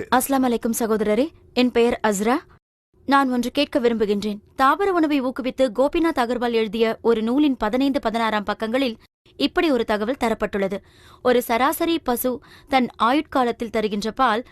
அஸ்லாம் அலைக்கும் சகோதரரே என் பெயர் அஸ்ரா. நான் ஒன்று கேட்க விரும்புகின்றேன். தாவர உணவை ஊக்குவித்து கோபிநாத் அகர்வால் எழுதிய ஒரு நூலின் பதினைந்து பதினாறாம் பக்கங்களில் இப்படி ஒரு தகவல் தரப்பட்டுள்ளது. ஒரு சராசரி பசு தன் ஆயுட்காலத்தில் தருகின்ற பால்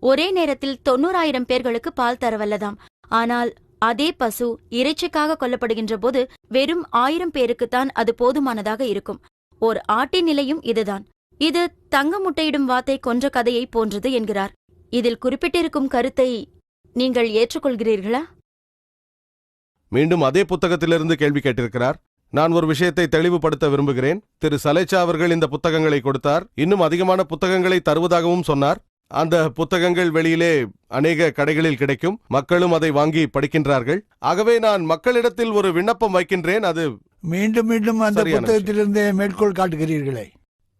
ஒரே நேரத்தில் தொண்ணூறாயிரம் பேர்களுக்கு பால் தரவல்லதாம். ஆனால் அதே பசு இறைச்சிக்காக கொல்லப்படுகின்ற போது வெறும் ஆயிரம் பேருக்குத்தான் அது போதுமானதாக இருக்கும். ஓர் ஆட்டின் நிலையும் இதுதான். இது தங்க முட்டையிடும் வாத்தை கொன்ற கதையை போன்றது என்கிறார். இதில் குறிப்பிட்டிருக்கும் கருத்தை நீங்கள் ஏற்றுக்கொள்கிறீர்களா? மீண்டும் அதே புத்தகத்திலிருந்து கேள்வி கேட்டிருக்கிறார். நான் ஒரு விஷயத்தை தெளிவுபடுத்த விரும்புகிறேன். திரு. சலேச்சா அவர்கள் இந்த புத்தகங்களை கொடுத்தார். இன்னும் அதிகமான புத்தகங்களை தருவதாகவும் சொன்னார். அந்த புத்தகங்கள் வெளியிலே அநேக கடைகளில் கிடைக்கும். மக்களும் அதை வாங்கி படிக்கின்றார்கள். ஆகவே நான் மக்களிடத்தில் ஒரு விண்ணப்பம் வைக்கின்றேன். அது மீண்டும் மீண்டும் அந்த சரியான புத்தகத்திலிருந்தே மேற்கோள் காட்டுகிறீர்களே.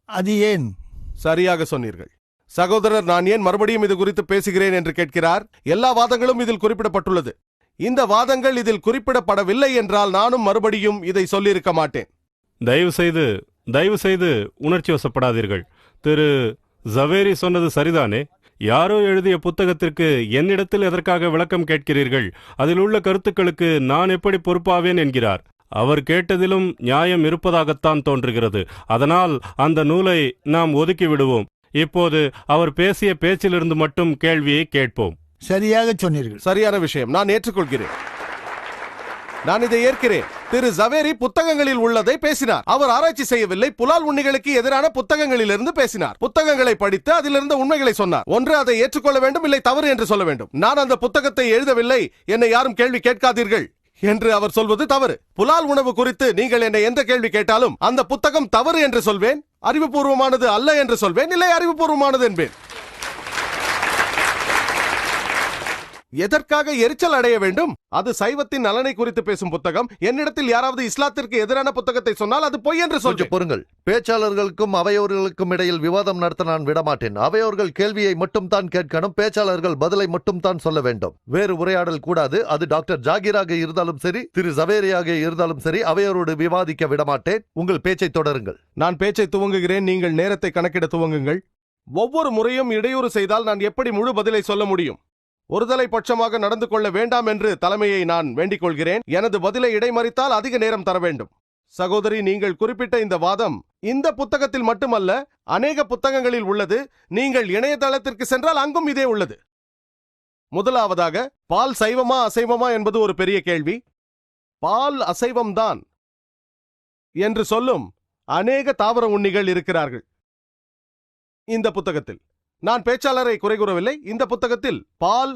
அது ஏன்? சரியாக சொன்னீர்கள். சகோதரர் நான் ஏன் மறுபடியும் இது குறித்து பேசுகிறேன் என்று கேட்கிறார்? எல்லா வாதங்களும் இதில் குறிப்பிடப்பட்டுள்ளது. இந்த வாதங்கள் இதில் குறிப்பிடப்படவில்லை என்றால் நானும் மறுபடியும் இதை சொல்லியிருக்க மாட்டேன். தயவு செய்து தயவு செய்து உணர்ச்சி வசப்படாதீர்கள். திரு. ஜவேரி சொன்னது சரிதானே? யாரோ எழுதிய புத்தகத்திற்கு என்னிடத்தில் எதற்காக விளக்கம் கேட்கிறீர்கள்? அதில் உள்ள கருத்துக்களுக்கு நான் எப்படி பொறுப்பாவேன் என்கிறார். அவர் கேட்டதிலும் நியாயம் இருப்பதாகத்தான் தோன்றுகிறது. அதனால் அந்த நூலை நாம் ஒதுக்கி விடுவோம். இப்போது அவர் பேசிய பேச்சிலிருந்து மட்டும் கேள்வியை கேட்போம். சரியாக சொன்னீர்கள். சரியான விஷயம். நான் ஏற்றுக்கொள்கிறேன். நான் இதை ஏற்கிறேன். திரு ஜவேரி புத்தகங்களில் உள்ளதை பேசினார். அவர் ஆராய்ச்சி செய்யவில்லை. புலால் உண்ணிகளுக்கு எதிரான புத்தகங்களிலிருந்து பேசினார். புத்தகங்களை படித்து அதிலிருந்த உண்மைகளை சொன்னார். ஒன்று அதை ஏற்றுக்கொள்ள வேண்டும் இல்லை தவறு என்று சொல்ல வேண்டும். நான் அந்த புத்தகத்தை எழுதவில்லை. என்னை யாரும் கேள்வி கேட்காதீர்கள் என்று அவர் சொல்வது தவறு. புலால் உணவு குறித்து நீங்கள் என்னை எந்த கேள்வி கேட்டாலும் அந்த புத்தகம் தவறு என்று சொல்வேன். அறிவுபூர்வமானது அல்ல என்று சொல்வேன். இல்லை அறிவுபூர்வமானது என்பேன். எதற்காக எரிச்சல் அடைய வேண்டும்? அது சைவத்தின் நலனை குறித்து பேசும் புத்தகம். என்னிடத்தில் யாராவது இஸ்லாத்திற்கு எதிரான புத்தகத்தை சொன்னால் அது பொய் என்று சொல்வேன். பொறுங்கள். பேச்சாளர்களுக்கும் அவையோர்களுக்கும் இடையில் விவாதம் நடத்த நான் விடமாட்டேன். அவையோர்கள் கேள்வியை மட்டும் தான் கேட்கணும் பேச்சாளர்கள் பதிலை மட்டும் தான் சொல்ல வேண்டும். வேறு உரையாடல் கூடாது. அது டாக்டர் ஜாகிராக இருந்தாலும் சரி திரு ஜவேரியாக இருந்தாலும் சரி அவையோரோடு விவாதிக்க விடமாட்டேன். உங்கள் பேச்சை தொடருங்கள். நான் பேச்சை துவங்குகிறேன். நீங்கள் நேரத்தை கணக்கிட துவங்குங்கள். ஒவ்வொரு முறையும் இடையூறு செய்தால் நான் எப்படி முழு பதிலை சொல்ல முடியும்? ஒருதலை பட்சமாக நடந்து கொள்ள வேண்டாம் என்று தலைமையை நான் வேண்டிக் கொள்கிறேன் எனது பதிலை இடைமறித்தால் அதிக நேரம் தர வேண்டும். சகோதரி நீங்கள் குறிப்பிட்ட இந்த வாதம் இந்த புத்தகத்தில் மட்டுமல்ல அநேக புத்தகங்களில் உள்ளது. நீங்கள் இணையதளத்திற்கு சென்றால் அங்கும் இதே உள்ளது. முதலாவதாக பால் சைவமா அசைவமா என்பது ஒரு பெரிய கேள்வி. பால் அசைவம்தான் என்று சொல்லும் அநேக தாவர உண்ணிகள் இருக்கிறார்கள். இந்த புத்தகத்தில். நான் பேச்சாளரை குறை கூறவில்லை இந்த புத்தகத்தில் பால்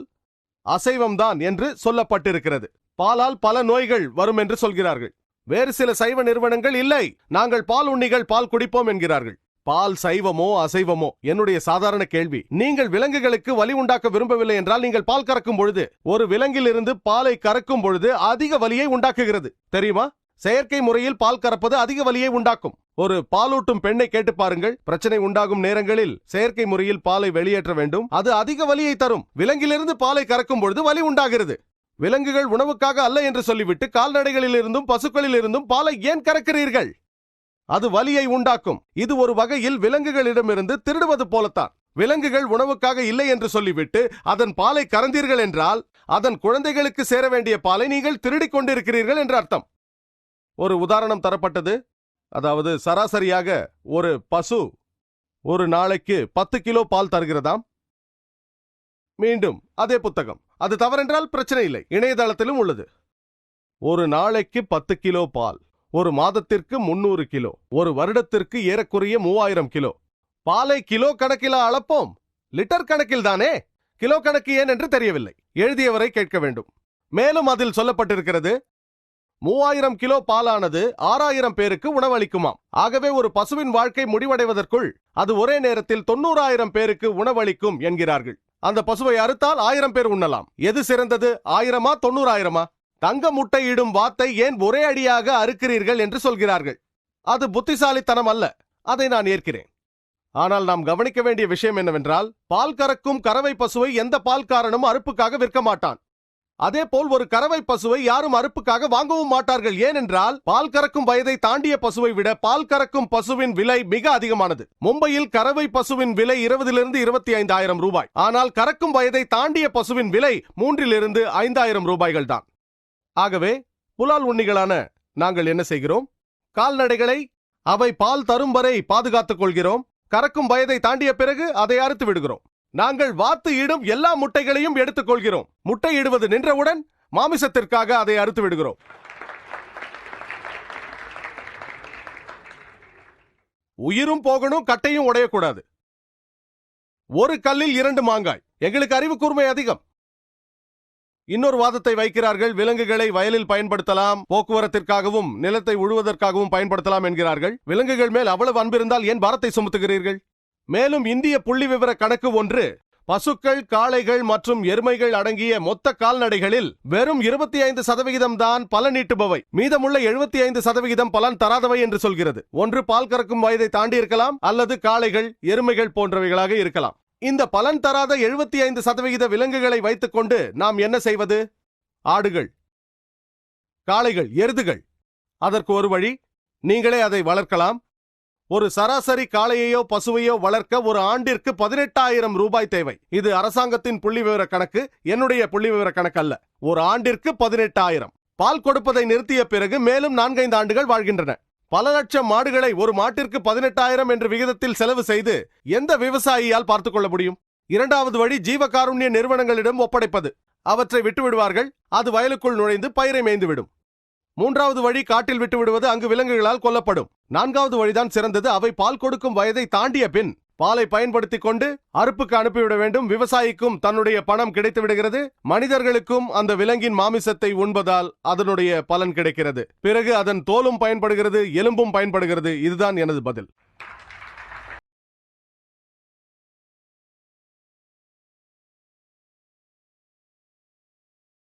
அசைவம்தான் என்று சொல்லப்பட்டிருக்கிறது. பாலால் பல நோய்கள் வரும் என்று சொல்கிறார்கள். வேறு சில சைவ நிறுவனங்கள் இல்லை. நாங்கள் பால் உண்ணிகள் பால் குடிப்போம் என்கிறார்கள். பால் சைவமோ அசைவமோ? என்னுடைய சாதாரண கேள்வி. நீங்கள் விலங்குகளுக்கு வலி உண்டாக்க விரும்பவில்லை என்றால் நீங்கள் பால் கறக்கும் பொழுது ஒரு விலங்கிலிருந்து பாலை கறக்கும் பொழுது அதிக வலியை உண்டாக்குகிறது. தெரியுமா? செயற்கை முறையில் பால் கறப்பது அதிக வலியை உண்டாக்கும். ஒரு பாலூட்டும் பெண்ணை கேட்டு பாருங்கள். பிரச்சனை உண்டாகும் நேரங்களில் செயற்கை முறையில் பாலை வெளியேற்ற வேண்டும். அது அதிக வலியை தரும். விலங்கிலிருந்து பாலை கறக்கும் பொழுது வலி உண்டாகிறது. விலங்குகள் உணவுக்காக அல்ல என்று சொல்லிவிட்டு கால்நடைகளில் இருந்தும் பசுக்களில் இருந்தும் பாலை ஏன் கறக்கிறீர்கள்? அது வலியை உண்டாக்கும். இது ஒரு வகையில் விலங்குகளிடமிருந்து திருடுவது போலத்தான். விலங்குகள் உணவுக்காக இல்லை என்று சொல்லிவிட்டு அதன் பாலை கறந்தீர்கள் என்றால் அதன் குழந்தைகளுக்கு சேர வேண்டிய பாலை நீங்கள் திருடிக் கொண்டிருக்கிறீர்கள் என்று அர்த்தம். ஒரு உதாரணம் தரப்பட்டது. அதாவது சராசரியாக ஒரு பசு ஒரு நாளைக்கு பத்து கிலோ பால் தருகிறதாம்? மீண்டும் அதே புத்தகம். அது தவறென்றால் பிரச்சனை இல்லை. இணையதளத்திலும் உள்ளது. ஒரு நாளைக்கு பத்து கிலோ பால் ஒரு மாதத்திற்கு முன்னூறு கிலோ ஒரு வருடத்திற்கு ஏறக்குறைய மூவாயிரம் கிலோ. பாலை கிலோ கணக்கில அளப்போம்? லிட்டர் கணக்கில் தானே? கிலோ கணக்கு ஏன் என்று தெரியவில்லை. எழுதியவரை கேட்க வேண்டும். மேலும் அதில் சொல்லப்பட்டிருக்கிறது மூவாயிரம் கிலோ பாலானது ஆறாயிரம் பேருக்கு உணவளிக்குமாம். ஆகவே ஒரு பசுவின் வாழ்க்கை முடிவடைவதற்குள் அது ஒரே நேரத்தில் தொண்ணூறாயிரம் பேருக்கு உணவளிக்கும் என்கிறார்கள். அந்த பசுவை அறுத்தால் ஆயிரம் பேர் உண்ணலாம். எது சிறந்தது? ஆயிரமா? தொண்ணூறாயிரமா? தங்க முட்டையிடும் வாத்தை ஏன் ஒரே அடியாக அறுக்கிறீர்கள் என்று சொல்கிறார்கள். அது புத்திசாலித்தனம் அல்ல. அதை நான் ஏற்கிறேன். ஆனால் நாம் கவனிக்க வேண்டிய விஷயம் என்னவென்றால் பால் கறக்கும் கறவை பசுவை எந்த பால்காரனும் அறுப்புக்காக விற்க மாட்டான். அதே போல் ஒரு கறவை பசுவை யாரும் அறுப்புக்காக வாங்கவும் மாட்டார்கள். ஏனென்றால் பால் கறக்கும் வயதை தாண்டிய பசுவை விட பால் கறக்கும் பசுவின் விலை மிக அதிகமானது. மும்பையில் கறவை பசுவின் விலை இருபதிலிருந்து இருபத்தி ஐந்தாயிரம் ரூபாய். ஆனால் கறக்கும் வயதை தாண்டிய பசுவின் விலை மூன்றிலிருந்து ஐந்தாயிரம் ரூபாய்கள் தான். ஆகவே புலால் உண்ணிகளான நாங்கள் என்ன செய்கிறோம்? கால்நடைகளை அவை பால் தரும் வரை பாதுகாத்துக் கொள்கிறோம். கறக்கும் வயதை தாண்டிய பிறகு அதை அறுத்து விடுகிறோம். நாங்கள் வாத்து இடும் எல்லா முட்டைகளையும் எடுத்துக் கொள்கிறோம் முட்டை இடுவது நின்றவுடன் மாமிசத்திற்காக அதை அறுத்து விடுகிறோம். உயிரும் போகணும் கட்டையும் உடையக்கூடாது. ஒரு கல்லில் இரண்டு மாங்காய். எங்களுக்கு அறிவு கூர்மை அதிகம். இன்னொரு வாதத்தை வைக்கிறார்கள். விலங்குகளை வயலில் பயன்படுத்தலாம் போக்குவரத்திற்காகவும் நிலத்தை உழுவதற்காகவும் பயன்படுத்தலாம் என்கிறார்கள். விலங்குகள் மேல் அவ்வளவு அன்பிருந்தால் ஏன் பாரத்தை சுமத்துகிறீர்கள்? மேலும் இந்திய புள்ளி விவர கணக்கு ஒன்று பசுக்கள் காளைகள் மற்றும் எருமைகள் அடங்கிய மொத்த கால்நடைகளில் வெறும் இருபத்தி ஐந்து சதவிகிதம் தான் பலனீட்டுபவை மீதமுள்ள எழுபத்தி ஐந்து சதவிகிதம் பலன் தராதவை என்று சொல்கிறது. ஒன்று பால் கறக்கும் வயதை தாண்டி இருக்கலாம் அல்லது காளைகள் எருமைகள் போன்றவைகளாக இருக்கலாம். இந்த பலன் தராத எழுபத்தி ஐந்து சதவிகித விலங்குகளை வைத்துக்கொண்டு நாம் என்ன செய்வது? ஆடுகள். காளைகள் எருதுகள். அதற்கு ஒரு வழி நீங்களே அதை வளர்க்கலாம். ஒரு சராசரி காளையையோ பசுவையோ வளர்க்க ஒரு ஆண்டிற்கு பதினெட்டாயிரம் ரூபாய் தேவை. இது அரசாங்கத்தின் புள்ளி விவர கணக்கு என்னுடைய புள்ளி விவர கணக்கு அல்ல. ஒரு ஆண்டிற்கு பதினெட்டாயிரம். பால் கொடுப்பதை நிறுத்திய பிறகு மேலும் நான்கைந்து ஆண்டுகள் வாழ்கின்றன. பல லட்சம் மாடுகளை ஒரு மாட்டிற்கு பதினெட்டாயிரம் என்ற விகிதத்தில் செலவு செய்து எந்த விவசாயியால் பார்த்துக் கொள்ள முடியும்? இரண்டாவது வழி ஜீவகாருண்ய நிறுவனங்களிடம் ஒப்படைப்பது. அவற்றை விட்டுவிடுவார்கள் அது வயலுக்குள் நுழைந்து பயிரை மேய்ந்துவிடும். மூன்றாவது வழி காட்டில் விட்டுவிடுவது அங்கு விலங்குகளால் கொல்லப்படும். நான்காவது வழிதான் சிறந்தது. அவை பால் கொடுக்கும் வயதை தாண்டிய பின் பாலை பயன்படுத்திக் கொண்டு அறுப்புக்கு அனுப்பிவிட வேண்டும். விவசாயிக்கும் தன்னுடைய பணம் கிடைத்து விடுகிறது. மனிதர்களுக்கும் அந்த விலங்கின் மாமிசத்தை உண்பதால் அதனுடைய பலன் கிடைக்கிறது. பிறகு அதன் தோலும் பயன்படுகிறது எலும்பும் பயன்படுகிறது. இதுதான் எனது பதில்.